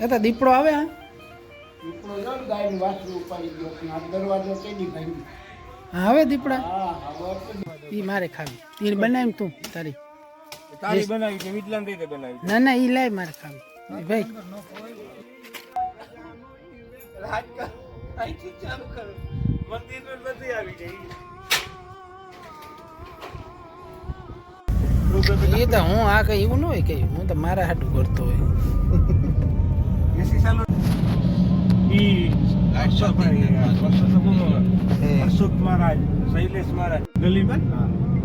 એ તો દીપડો આવે હા? દીપડો જો ને ગાયનું ઉપાડી ગયો પણ આ દરવાજો કેદી ભાંગી હા, દીપડા? હા હા ઈ મારે ખાવી. ઈ બનાવી તું તારી. તારી બનાવી છે વિજલાન રીતે બનાવી ના ના ઈ લાય મારે ખાવી. ભાઈ. અહીંથી ચાલુ કરો મંદિર પર બધી આવી જાય એ તો હું આ કઈ એવું ન હોય કઈ હું તો મારા હાટું કરતો હોય. ಈ ಅಶೋಕ್ ಮಹಾರಾಜ್ ಶೈಲೇಶ್ ಮಹಾರಾಜ್ ಗಲಿಬನ್ ಬಂದ್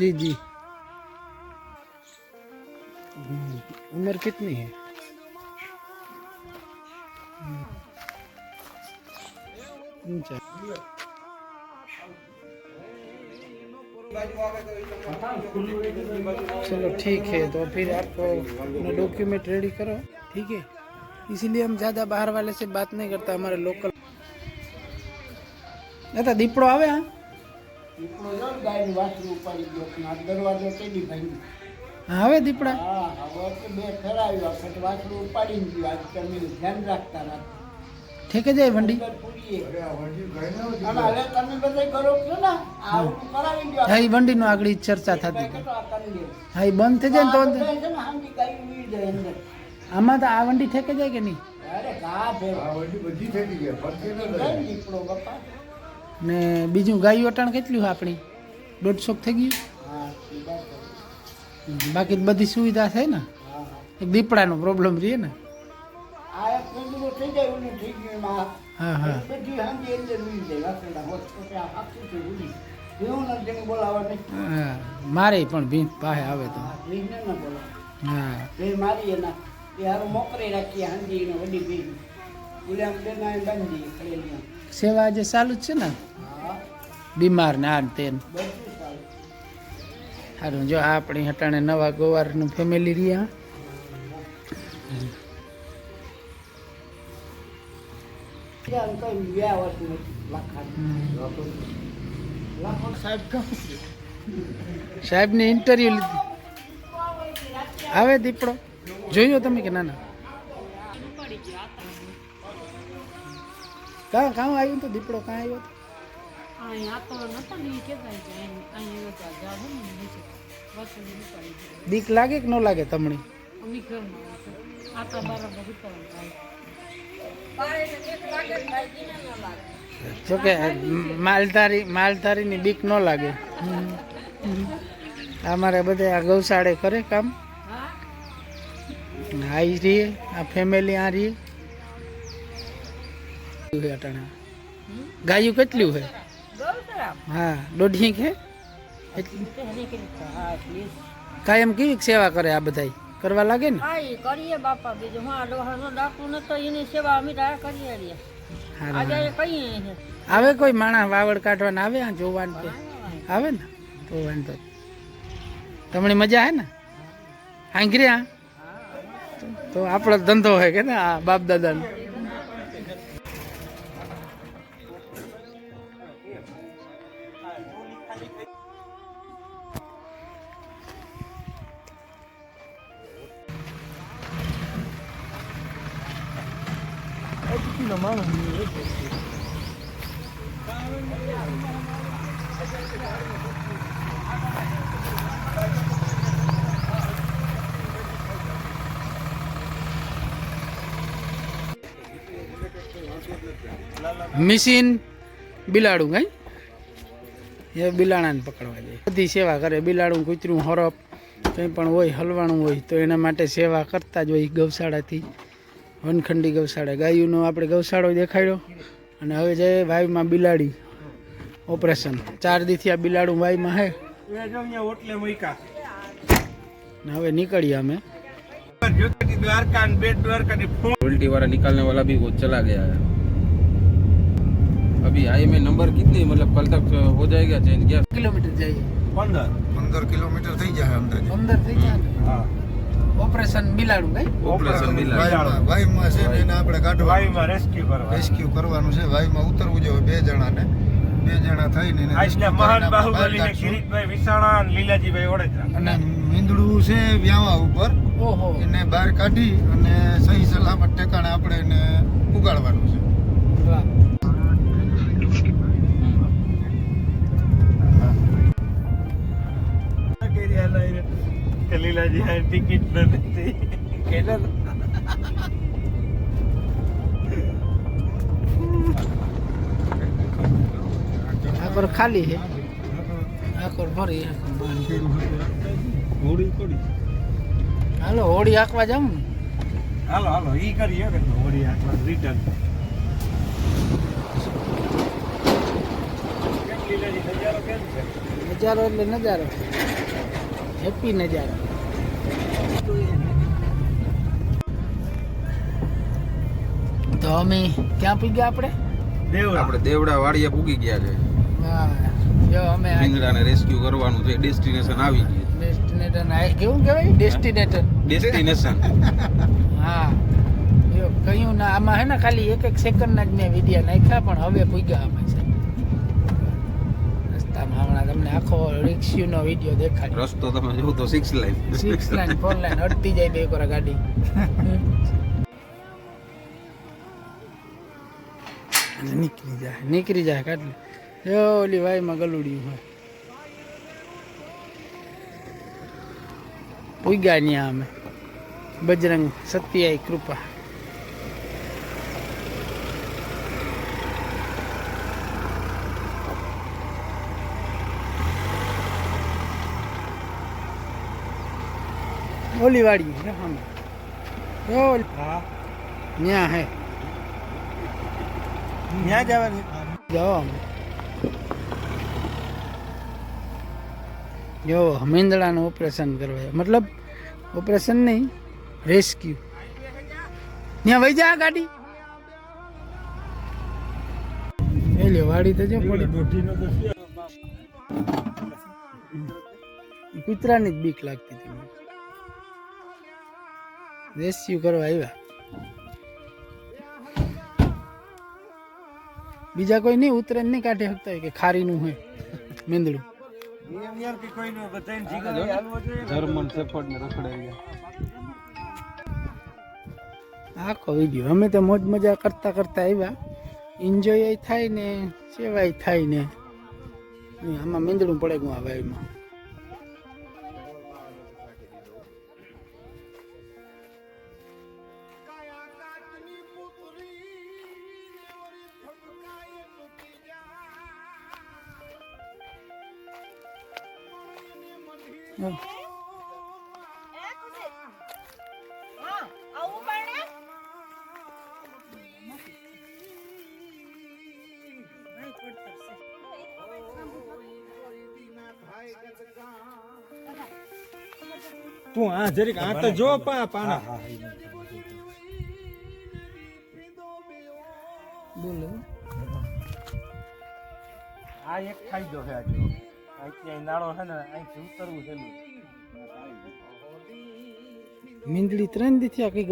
जी जी। उम्र कितनी है? चलो ठीक है तो फिर आप अपना डॉक्यूमेंट रेडी करो, ठीक है? इसीलिए हम ज़्यादा बाहर वाले से बात नहीं करता, हमारे लोकल दीपड़ो आवे हाँ? દીપડો જો ને ગાયનું વાછરું ઉપાડી ગયો પણ આ દરવાજો કેદી ભાઈ હવે દીપડા હા હવે તો બે ખરાવ્યો વખત વાછરું ઉપાડી ગયું આજ તમે ધ્યાન રાખતા રાખો ઠેકે જાય ભંડી હા એ ભંડી નો આગળ ચર્ચા થતી હા એ બંધ થઈ જાય ને તો આમાં તો આ વંડી ઠેકે જાય કે નહીં ને બીજું ગાયું અટાણ કેટલું આપણી? દોઢસો થઈ ગયું. બાકી બધી સુવિધા છે ને? એક દીપડાનો પ્રોબ્લેમ રહે ને? હા હા. મારે પણ ભીન પાસે આવે તો. હા મારી એના એ હારું મોકરી રાખીએ હાંજી વડી ભી ગુલામ બેના બાંધી સેવા આજે ચાલુ જ છે ને? બીમાર ને આ ને તે સારું જો આ આપણી હટાણે નવા ગોવારનું ફેમિલી રહ્યા. સાહેબ સાહેબની ઇન્ટરવ્યુ લીધી. આવે દીપડો? જોયો તમે કે ના ના? કાં કાં આવ્યું તો દીપડો કાં આવ્યો? તો અહીંયા તો નતો ને ઈ કહેતા કે અહીં અહીંયા તો જાવ ને નીચે બસ ઉડી પડી ગઈ બીક લાગે કે ન લાગે તમને? જો કે હતો માલધારી માલધારીની બીક ન લાગે. અમારે બધે આ ગૌશાળે કરે કામ. હા? આ રહીએ આ ફેમિલી આ રહીએ અટાણે. ગાયું કેટલું છે હા દોઢી કે કાયમ કેવી સેવા કરે આ બધાય? કરવા લાગે ને? કરીએ બાપા બીજું. હા ડોહાનો ડાકુ ન તો એની સેવા અમે તો કરીએ રહીએ આજે કઈ આવે કોઈ માણસ વાવડ કાઢવાના આવે આ જોવાનું કે? આવે ને? તો વાંધો તમને મજા આવે ને? આંગરી હા? તો આપણો ધંધો હોય કે ને આ બાપ દાદાનો મિશીન બિલાડું કઈ? એ બિલાડાને પકડવા જાય બધી સેવા કરે. બિલાડું, કૂતરું હરફ કંઈ પણ હોય, હલવાણું હોય, તો એના માટે સેવા કરતા જ હોય ગૌશાળાથી. વનખંડી ગૌશાળા ગાયુંનો આપણે ગૌશાળો દેખાડ્યો અને હવે જાય વાયુમાં બિલાડી ઓપરેશન ચાર દીથી આ બિલાડું વાયુમાં હે એ જો અહીંયા ઓટલે મૂક્યા ને હવે નીકળીએ અમે ज्योति द्वारका and बेट द्वारका ने फोन उल्टी वाला निकालने वाला भी वो चला गया है अभी आई में नंबर कितनी मतलब कल तक हो जाएगा चेंज क्या કિલોમીટર જઈએ પંદર પંદર કિલોમીટર થઈ જાય અંદાજે પંદર થઈ જાય ને? હા ઓપરેશન બિલાડું કઈ? ઓપરેશન બિલાડું. વાયુમાં છે ને એને આપણે કાઢવા વાયુમાં રેસ્ક્યુ કરવા રેસ્ક્યુ કરવાનું છે. વાયુમાં ઉતરવું જોઈએ બે જણાને. બે જણા થઈને આજના મહાન કરીને બાહુબલી કાઢશું. કિરીટભાઈ વિસાણા અને લીલાજીભાઈ વડેદરા. અને મીંદડું છે વ્યાવા ઉપર. ઓહો. એને બહાર કાઢી અને સહી સલામત ઠેકાણે આપણે એને ઉગાડવાનું છે. વાહ. કે લીલાજી આ ટિકિટ નથી આખર ખાલી છે. આખર ભરી હોળી કોડી હાલો હોળી આંકવા જાઉં હાલો હાલો ઈ કરીએ હોળી આટલા રિટર્ન કેમ લીલાજી નજારો કેમ છે? નજારો એટલે નજારો. હેપી નજારો. તો અમે ક્યાં પી ગયા આપણે? દેવડા. આપણે દેવડા વાડિયા પૂગી ગયા છે. હા જો અમે પિંગળાને રેસ્ક્યુ કરવાનું છે ડેસ્ટિનેશન આવી ગયું. ડેસ્ટિનેશન આ કેવું કહેવાય? ડેસ્ટિનેટર ડેસ્ટિનેશન હા જો કયું ના આમાં હે ને ખાલી એક એક સેકન્ડના જ મેં વિડિયા નાખ્યા પણ હવે પૂગ્યા અમે છે. હમણાં તમને આખો રિક્ષુનો વીડિયો દેખાડ્યો. રસ્તો તમે જોવો તો six lane six lane four lane અડતી જાય બે કોરા ગાડી. નીકળી જાય. નીકળી જાય કાઢી એ ઓલી વાયમાં ગલુડ્યું હોય. ઉગ્યા ન્યા અમે. બજરંગ સત્યાય કૃપા. ઓલી વાડી છે સામે જો ઓલી- હા. ન્યા હે ત્યાં જવાની જાઓ અમે. જો મેંદડાનું ઓપરેશન કરવા. મતલબ ઓપરેશન નહીં રેસ્ક્યુ. ત્યાં વહી જા ગાડી. એ વાડી તો જો પડી? કૂતરાની જ બીક લાગતી હતી. રેસ્ક્યુ કરવા આવ્યા. બીજા કોઈ નહીં ઉતરે નહીં કાઢી શકતા હોય કે ખારીનું હોય મેંદડું. આ. જર્મન સેફર્ડ ને રખડાઈ આખો વીડિયો. અમે તો મોજ મજા કરતા કરતા આવ્યા. એન્જોય થાય ને સેવાય થાય ને. આમાં મેંદડું પડે ગયું આ વાયુમાં. તું આ જરીક આ તો જો પા પાના. બોલો. આ એક ફાયદો છે આ જો. અહીંથી અહીં નાળો છે ને અહીંથી ઉતરવું છે મીંદડી ત્રણ દીથી આખી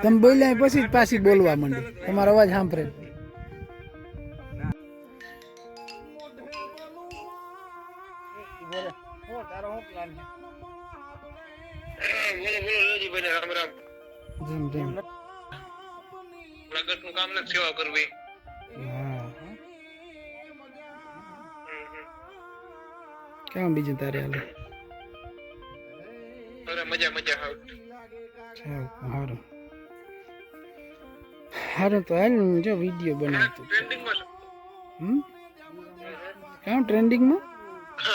ગમ બોલ્યા પછી જ પાછી બોલવા માંડી તમારો અવાજ કે હોય એટલે ધોરણ આપણા પાસે ભાગે. તમે બોલ્યા પછી જ પાછી બોલવા માંડી તમારો અવાજ સાંભળે જેમ જેમ હા કેમ બીજું તારે હાલે ચાલ, હારું હારું તો હાલ હું જો વીડિયો બનાવતો હમ કેમ ટ્રેન્ડિંગમાં ને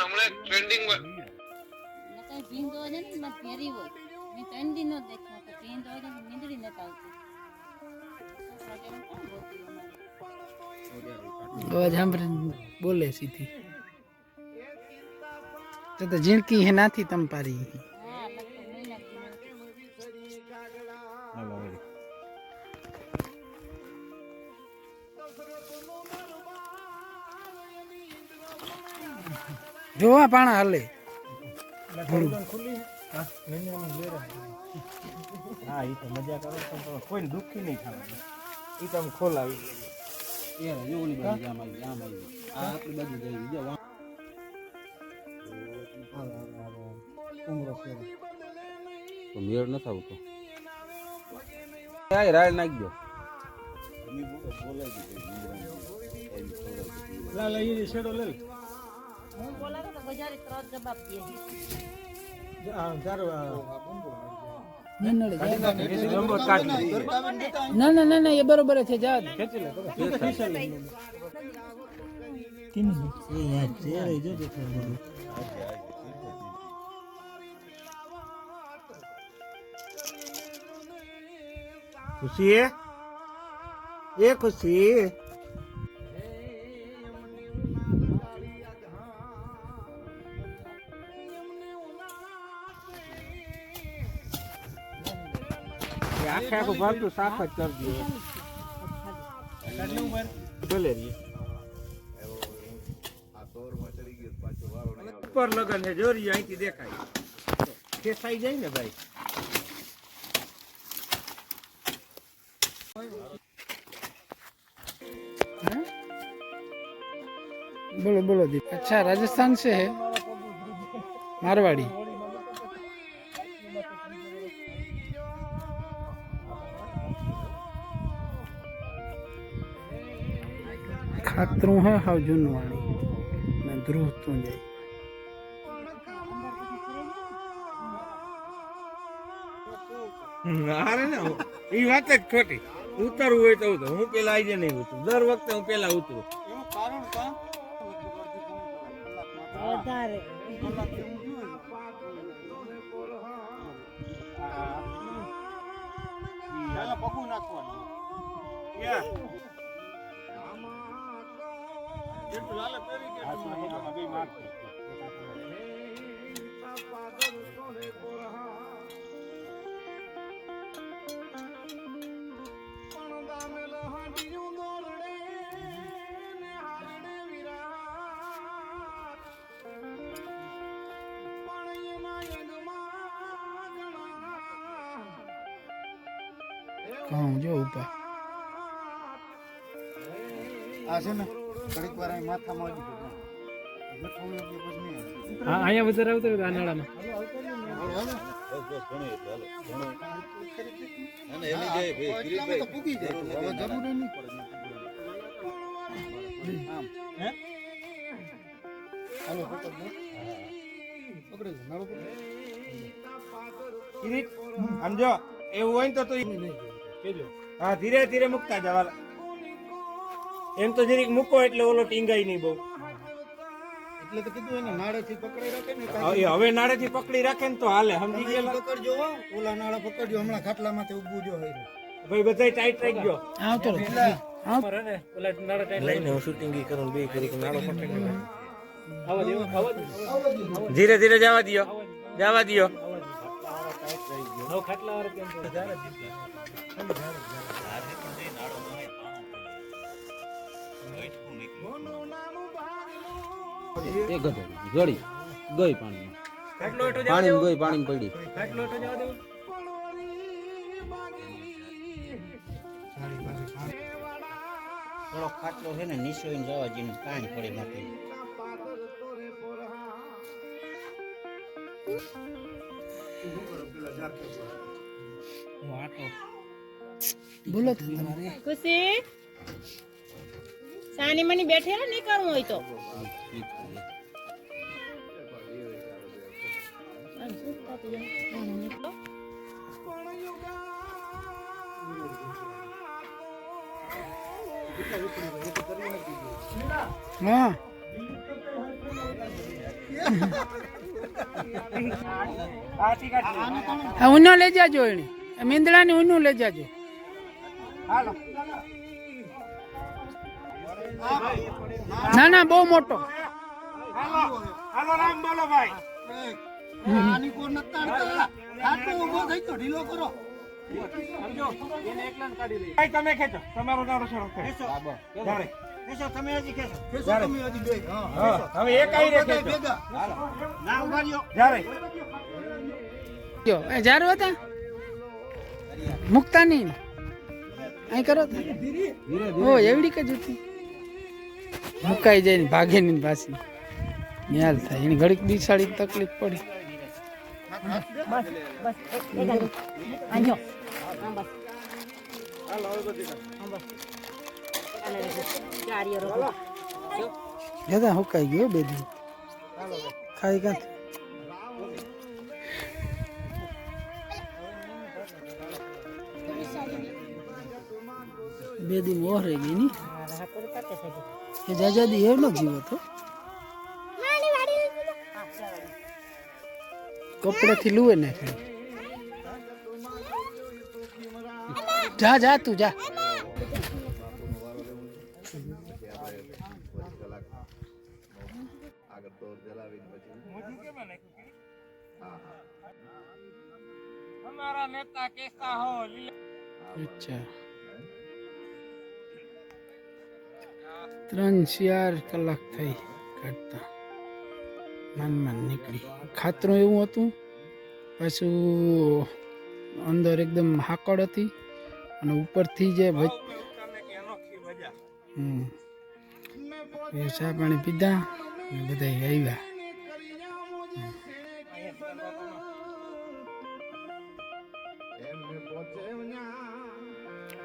કાંઈ ભીંડો હોય ને એમાં ભેરી હોય મેં ત્રણ દી નો દેખ્યો કે ભીંડો હોય ને મીંદડી નથી આવતી છોકરા કે એમ કોણ ગોતી અમારે? અવાજ સાંભળીને બોલે સીધી તો તો જિંદગી હે નાથી તમ પારી જોવા પાણા હાલે. હા એ તો મજા કરો. છો પણ કોઈને દુઃખી નહીં થવાનું એ તમે ખોલાવી મેળ નથી આવતો આ રાડ નાખજો. હું બોલાવે તો બજારે ત્રણ જવાબ દે. નંબર કાઢી દઈએ. ના ના ના ના એ બરોબર છે જવા દે ખુશી એ ખુશી. એ આખે આખું ભરતું સાફ જ કરી દો ભલે રે. ઉપર લગન છે જોરી અહીંથી દેખાય ખેસાઈ જાય ને ભાઈ બોલો બોલો દીપ अच्छा राजस्थान से है मारवाड़ी ખાતરું હે હાવ જૂનું ને ધ્રુવ તું જાય. અરે ને એ વાત જ ખોટી. ઉતરવું હોય તો ઉતર હું પેલા આજે નહીં ઉતરું. દર વખતે હું પેલા ઉતરું. પગું નાખવાનું. કહું જો ઉપર આ છે ને? ઘડીક વાર અહીં માથામાં આવી ગયું. હા અહીંયા વધારે આવતો હોય આનાળામાં એટલામાં તો પૂગી જાય. હવે જરૂરી નહીં પડે. આમ. હાલો પકડ દો. પકડી લો, નાળું પકડ. કિરીટ, આમ જો એવું હોય ને તો તું હા ધીરે ધીરે મૂકતા જવા એમ તો જરીક મૂકો એટલે ઓલો ટીંગાઈ નહીં બહુ. એટલે તો કીધું એને નાળેથી પકડી રાખે ને હવે નાળેથી પકડી રાખે ને તો હાલે સમજી ગયા પકડજો હો. ઓલા નાળા પકડજો હમણાં ખાટલામાંથી ઊભું જો હોય ભાઈ બધા ટાઈટ રાખજો નાળા ટાઈટ લઈને હું શૂટિંગ કરું બે કરી નાળો પકડી. ધીરે ધીરે જવા દિયો. જવા દિયો. એક જ હતી, જડી ગઈ પાણીમાં. પાણી ગઈ પાણી પડી. થોડો ખાટલો છે ને નિસોઈને જવા જેનું પાણી પડે માટે બોલો ખુશી? સાની મની બેઠેલા નહીં કરવું હોય તો. હા. હા લઈ જાજો એને. મીંદડાની ઉનું લઈ જાજો. હાલો. ના ના બહુ મોટો. હાલો હાલો રામ બોલો ભાઈ. આની કોર નથી તાણતા. આટલો ઊભો થઈ તો ઢીલો કરો ભાઈ તમે ખેંચો. તમારો નારો સરો ખેંચો. જાણે. ખેંચો, તમે હજી ખેંચો. ખેંચો તમે હજી બે. હા, હવે એક આઈને બધા ખેંચો ના, ઊભા રહ્યો. જાણે. એ જારો હતા? મુકતા નહીં અહીં કરો તો. ઓ એવડી કે જતી. મુકાઈ જાય ને ભાગે ની પાછી. ન્યાલ થાય. એની ઘડીક દિશાળી તકલીફ પડી. જતા હુકાઈ ગયો બે દી ખાઈ કાં બે દી રહી ગઈ ની. એ જાજાદી એનો જીવ હતો? કપડાથી લુએ નાખે જા જા તું જા. અમારા નેતા કેસા હો અચ્છા. ત્રણ ચાર કલાક થઈ કાઢતા. માન માન નીકળી. ખાતરું એવું હતું. પાછું અંદર એકદમ હાકડ હતી અને ઉપરથી જે હમ. ચા પાણી પીધા અને બધા આવ્યા.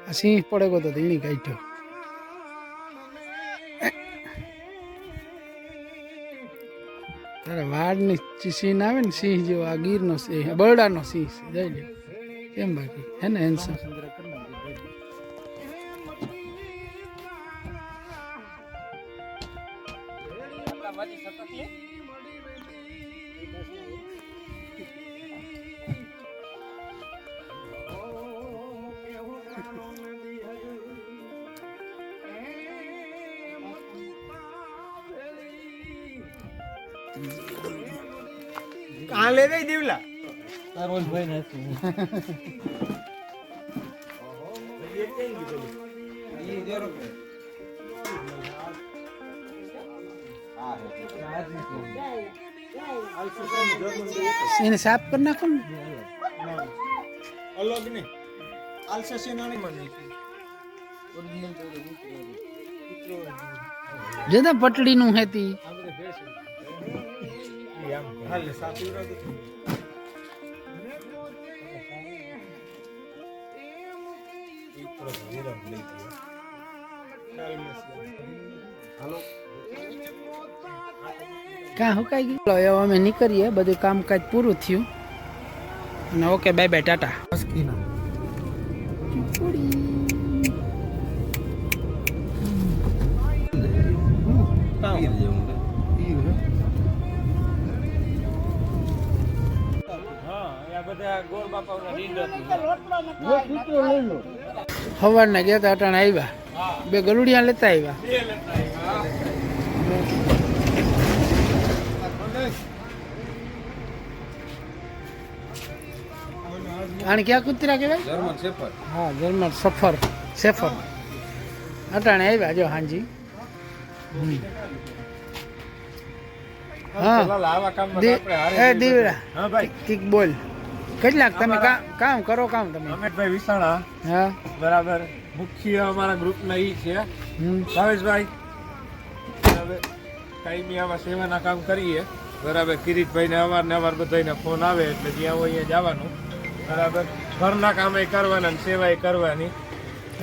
આ સિંહ પડે ગયો તો તેણી કાઢ્યો વાડની સિંહ આવે ને, સિંહ જેવો, આ ગીરનો સિંહ બરડાનો સિંહ છે, જઈ કેમ બાકી? હે ને હેન્સમ કાં લે ગઈ દીવલા. એને સાફ કરી નાખો ને. અલગ ને આલસા નાની મને. જતા પટડીનું હેતી. હાલે, સાચું રાખ કાં હવે અમે નીકળીએ. બધું કામકાજ પૂરું થયું. અને ઓકે બાય બાય ટાટા. બધા બાપાઓના સવારના ગયા હતા અટાણે આવ્યા. બે ગલુડિયા લેતા આવ્યા. આને ક્યાં કૂતરા કહેવાય? જર્મન સેફર હા જર્મન સફર સેફર અટાણે આવ્યા જો હાંજી. હા દીવડા હા ભાઈ. કિક બોલ. કેટલાક તમે કામ કરો કામ તમે. અમિતભાઈ વિસાણા. હા. બરાબર. મુખ્ય અમારા ગ્રુપના ઈ છે. હમ. ભાવેશભાઈ બરાબર. કાયમી આવા સેવાના કામ કરીએ. બરાબર. કિરીટભાઈને અવાર બધાને ફોન આવે એટલે જ્યાં હોય જવાનું. બરાબર. ઘરના કામે કરવાના ને સેવાય કરવાની.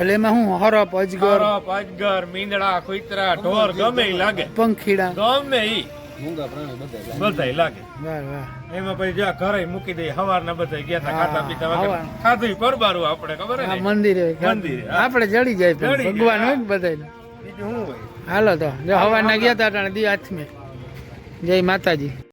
એટલે એમાં હું હરપ અજગર. હરપ અજગર મીંદડા કુતરા ઢોર ગમે લાગે. પંખીડા. ગમે ઈ. મૂંગા પ્રાણી બધા લાગે. વાહ વાહ. એમાં પછી જ્યાં ઘરે મૂકી દઈએ હવારના બધા ગયા તા ખાતા પીતા વગર. ખાધું પરબારું આપણે ખબર હે મંદિરે મંદિરે, આપણે જડી જાય ભગવાન હોય. ને બધાને બીજું શું હોય? હાલો તો જો હવારના ગયા અટાણે દી હાથમે જય માતાજી.